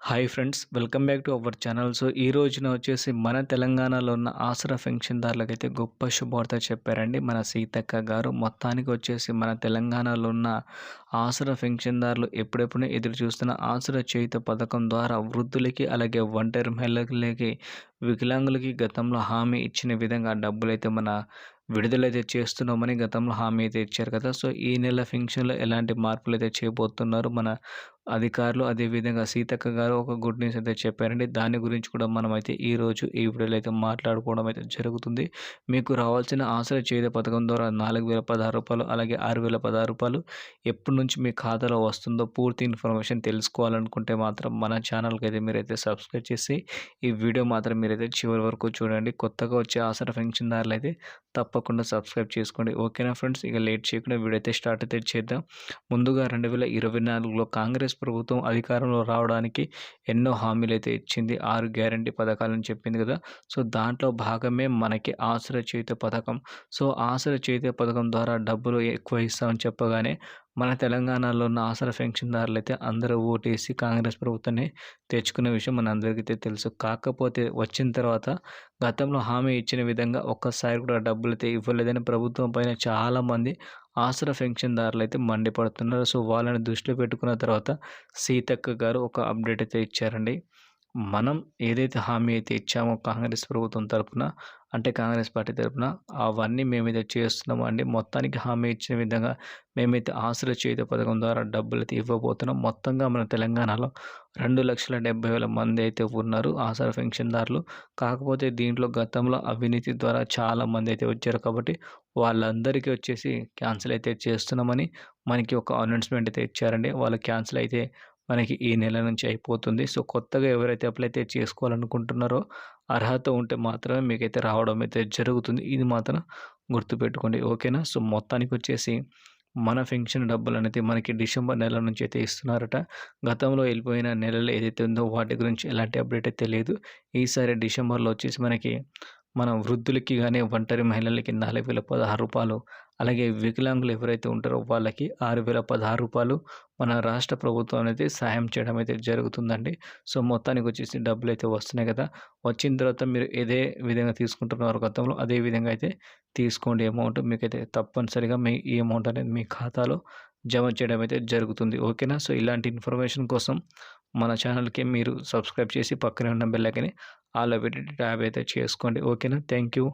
Hi friends welcome back to our channel. So ఈ రోజున వచ్చేసి మన తెలంగాణలో ఉన్న ఆసరా పెన్షన్దారులకైతే గొప్ప శుభవార్త చెప్పారండి. మన సీతక్క గారు మొత్తానికి వచ్చేసి మన తెలంగాణలో ఉన్న ఆసరా పెన్షన్దారులు ఎప్పుడెప్పుడు ఎదురు చూస్తున్న ఆసరా చేయుత పథకం ద్వారా వృద్ధులకి అలాగే ఒంటరి మహిళలకి వికలాంగులకి గతంలో హామీ ఇచ్చిన విధంగా డబ్బులైతే మన విడుదలైతే చేస్తున్నామని గతంలో హామీ అయితే ఇచ్చారు కదా. సో ఈ నెల ఫంక్షన్లో ఎలాంటి మార్పులు అయితే చేయబోతున్నారు మన అధికారులు అదేవిధంగా సీతక్క గారు ఒక గుడ్ న్యూస్ అయితే చెప్పారండి. దాని గురించి కూడా మనం అయితే ఈరోజు ఈ వీడియోలో అయితే మాట్లాడుకోవడం అయితే జరుగుతుంది. మీకు రావాల్సిన ఆశ్రయ చేద పథకం ద్వారా నాలుగు వేల పదహారు రూపాయలు అలాగే ఆరు వేల పదహారు రూపాయలు ఎప్పటి నుంచి మీ ఖాతాలో వస్తుందో పూర్తి ఇన్ఫర్మేషన్ తెలుసుకోవాలనుకుంటే మాత్రం మన ఛానల్కి అయితే మీరైతే సబ్స్క్రైబ్ చేసి ఈ వీడియో మాత్రం మీరైతే చివరి వరకు చూడండి. కొత్తగా వచ్చే ఆసర పెన్షన్దారులు అయితే తప్ప తప్పకుండా సబ్స్క్రైబ్ చేసుకోండి. ఓకేనా ఫ్రెండ్స్? ఇక లేట్ చేయకుండా వీడైతే స్టార్ట్ అయితే చేద్దాం. ముందుగా రెండు వేల ఇరవై నాలుగులో కాంగ్రెస్ ప్రభుత్వం అధికారంలో రావడానికి ఎన్నో హామీలు అయితే ఇచ్చింది. ఆరు గ్యారంటీ పథకాలని చెప్పింది కదా. సో దాంట్లో భాగమే మనకి ఆశ్రయ చేత పథకం. సో ఆశ్రయ చేత పథకం ద్వారా డబ్బులు ఎక్కువ ఇస్తామని చెప్పగానే మన తెలంగాణలో ఉన్న ఆసరా పెన్షన్దారులు అయితే అందరూ ఓటేసి కాంగ్రెస్ ప్రభుత్వాన్ని తెచ్చుకునే విషయం మన అందరికీ తెలుసు. కాకపోతే వచ్చిన తర్వాత గతంలో హామీ ఇచ్చిన విధంగా ఒక్కసారి కూడా డబ్బులు అయితే ఇవ్వలేదని ప్రభుత్వం పైన చాలామంది ఆసరా పెన్షన్దారులు అయితే మండిపడుతున్నారు. సో వాళ్ళని దృష్టిలో పెట్టుకున్న తర్వాత సీతక్క గారు ఒక అప్డేట్ అయితే ఇచ్చారండి. మనం ఏదైతే హామీ అయితే ఇచ్చామో కాంగ్రెస్ ప్రభుత్వం తరఫున అంటే కాంగ్రెస్ పార్టీ తరఫున అవన్నీ మేమైతే చేస్తున్నాము అండి. మొత్తానికి హామీ ఇచ్చిన విధంగా మేమైతే ఆశ్రయ చేత పథకం ద్వారా డబ్బులు అయితే ఇవ్వబోతున్నాం. మొత్తంగా మన తెలంగాణలో రెండు లక్షల డెబ్బై వేల మంది అయితే ఉన్నారు ఆసరా పెన్షన్దారులు. కాకపోతే దీంట్లో గతంలో అవినీతి ద్వారా చాలా మంది అయితే వచ్చారు కాబట్టి వాళ్ళందరికీ వచ్చేసి క్యాన్సిల్ అయితే చేస్తున్నామని మనకి ఒక అనౌన్స్మెంట్ అయితే ఇచ్చారండి. వాళ్ళు క్యాన్సిల్ అయితే మనకి ఈ నెల నుంచి అయిపోతుంది. సో కొత్తగా ఎవరైతే అప్లై అయితే చేసుకోవాలనుకుంటున్నారో అర్హత ఉంటే మాత్రమే మీకైతే రావడం అయితే జరుగుతుంది. ఇది మాత్రం గుర్తుపెట్టుకోండి. ఓకేనా? సో మొత్తానికి వచ్చేసి మన పెన్షన్ డబ్బులు అనేది మనకి డిసెంబర్ నెల నుంచి అయితే ఇస్తున్నారట. గతంలో వెళ్ళిపోయిన నెలలు ఏదైతే ఉందో వాటి గురించి ఎలాంటి అప్డేట్ అయితే లేదు. ఈసారి డిసెంబర్లో వచ్చేసి మనకి మన వృద్ధులకి కానీ ఒంటరి మహిళలకి నాలుగు వేల పదహారు రూపాయలు అలాగే వికలాంగులు ఎవరైతే ఉంటారో వాళ్ళకి ఆరు వేల పదహారు రూపాయలు మన రాష్ట్ర ప్రభుత్వం అనేది సహాయం చేయడం అయితే జరుగుతుందండి. సో మొత్తానికి వచ్చేసి డబ్బులు అయితే వస్తున్నాయి కదా. వచ్చిన తర్వాత మీరు ఏదే విధంగా తీసుకుంటున్నారు గతంలో అదే విధంగా అయితే తీసుకోండి అమౌంట్. మీకైతే తప్పనిసరిగా మీ ఈ అమౌంట్ అనేది మీ ఖాతాలో జమ చేయడం అయితే జరుగుతుంది. ఓకేనా? సో ఇలాంటి ఇన్ఫర్మేషన్ కోసం మన ఛానల్కి మీరు సబ్స్క్రైబ్ చేసి పక్కనే ఉన్న బెల్లకని ఆల్ పెట్టి ట్యాబ్ అయితే చేసుకోండి. ఓకేనా? Thank you.